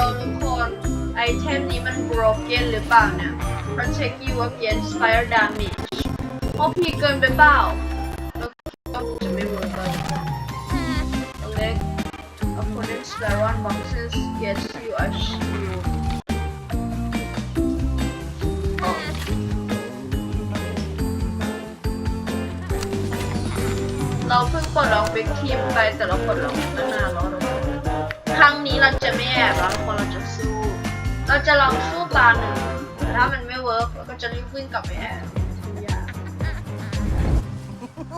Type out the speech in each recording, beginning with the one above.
เราทุกคนไอเทมนี้มัน broken หรือเปล่าเนี่ย protect you against fire damage โอพีเกินไปเปล่าแล้วก็จะไม่เวิร์กเลยตัวเล็ก opponent's baron boxes gets you a shield เราเพิ่งปลดล็อกเบิ๊กทีมไปแต่เราปลดล็อก เราจะลองสู้ตาหนึ่งแต่ถ้ามันไม่เวิร์กเราก็จะรีบวิ่งกลับไปแอบ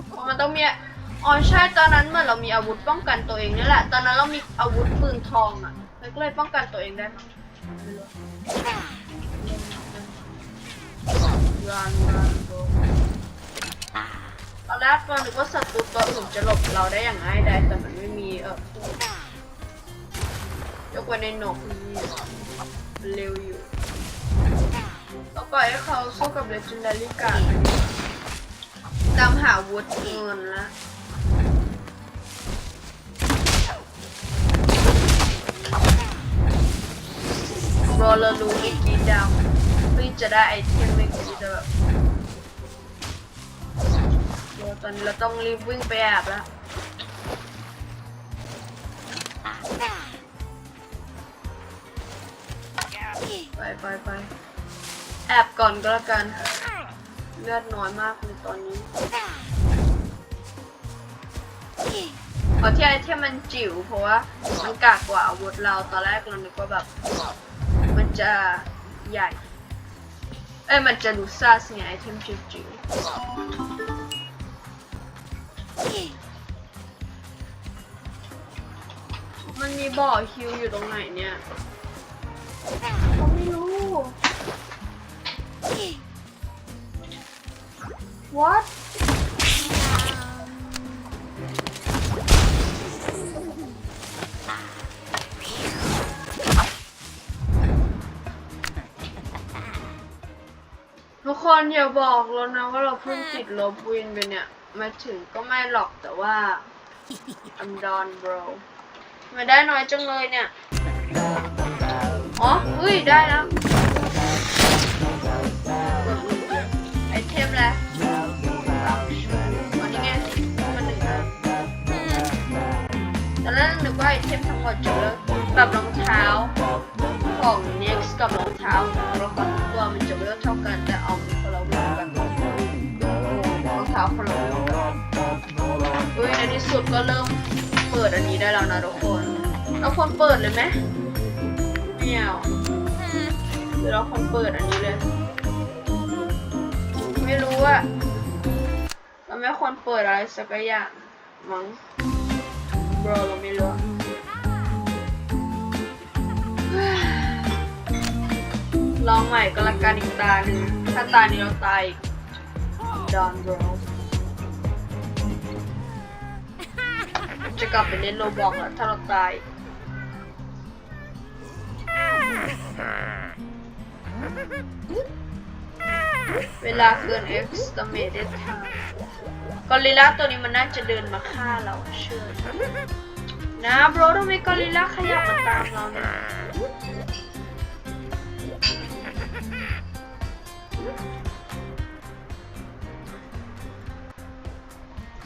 เพราะมันต้องมีอ๋อใช่ตอนนั้นเหมื่อนเรามีอาวุธป้องกันตัวเองนี่แหละ ตอนนั้นเรามีอาวุธปืนทองอะเราก็เลยป้องกันตัวเองได้มั้งรันรันโดตอนแรกเรานึกว่าศัตรูตัวอื่นจะหลบเราได้อย่างง่ายดายแต่มันไม่มีเออยกเว้นในหนกนี่ เร็วอยู่เราปล่อยให้เขาสู้กับ legendary card ตามหาวุธเงินละรอเรารู้อีกทีดาวเพื่อจะได้ไอเทมไม่กูจะแบบตอนนี้เราต้องรีบวิ่งไปแอบแล้ว ไปไปไปแอบก่อนก็แล้วกันเลือดน้อยมากในตอนนี้เพราะที่ไอเทมมันจิ๋วเพราะว่ามันกากกว่าอาวุธเราตอนแรกเรานึกว่าแบบ มันจะใหญ่ เอ้ยมันจะดูซ่าสิไงไอเทมจิ๋วจิ๋วมันมีบ่อฮิวอยู่ตรงไหนเนี่ย เขาไม่รู้ What ทุกคนอย่าบอกแล้วนะว่าเราเพิ่งติดลบวินไปเนี่ย มาถึงก็ไม่หรอกแต่ว่า I'm done bro ม่ได้น้อยจังเลยเนี่ย อ๋อ อุ้ย ได้แล้วไอเทมแล้ววันนี้ไงมันหนึ่งแล้วตอนแรกนึกว่าไอเทมทั้งหมดจะเลิกแบบรองเท้าของ next กับรองเท้าของเราก่อนตัวมันจะเลิกเท่ากันแต่เอามันคนละวงกันรองเท้าคนละวงกันอุ้ยในที่สุดก็เริ่มเปิดอันนี้ได้แล้วนะทุกคนเราควรเปิดเลยไหม ไม่เอาเดี๋ยวเราคนเปิดอันนี้เลย ไม่รู้ว่าเราไม่ควรเปิดอะไรสักอย่างมั้งบรเราไม่รู้ลองใหม่ก็ละกันอีกตาหนึ่งถ้าตานี้เราตายอีกดอนบรจะกลับไปเล่นโลบอกแล้วถ้าเราตาย ลาเกิน estimated time กอริลลาตัวนี้มันน่าจะเดินมาฆ่าเราเชื่อนะโบรทำไมกอริลลาขยับมาตามเราเนี่ย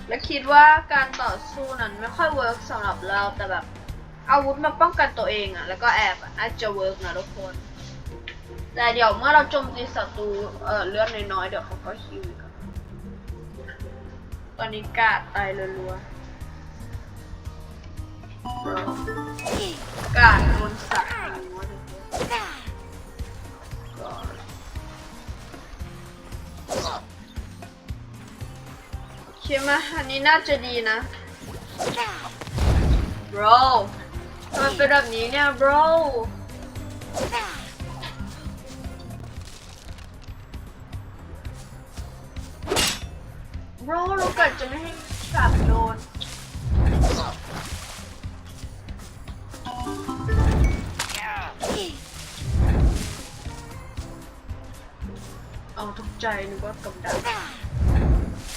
และคิดว่าการต่อสู้นั้นไม่ค่อยเวิร์กสำหรับเราแต่แบบอาวุธมาป้องกันตัวเองอะแล้วก็แอบอะน่าจะเวิร์กนะทุกคน แต่เดี๋ยวเมื่อเราโจมตีศัตรูเอ่อเลือดน้อยๆเดี๋ยวเขาก็ฮิวอีกอะตอนนี้กาดตายรัวๆกาดโดนสัตว์หัวทุกคนกาดโอเคมาอันนี้น่าจะดีนะ bro ทำไมเป็นแบบนี้เนี่ย bro โบราะว่าเราเกิดจะไม่ให้กลับโดนเอาทุกใจนึกว่ากำดัก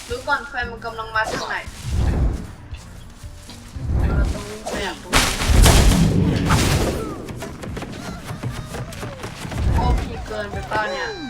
รู้ก่อนไฟมันกำลังมาทางไหนเราต้องวิ่งไปอย่างตรงนี้เกินไปปล่าเนี่ย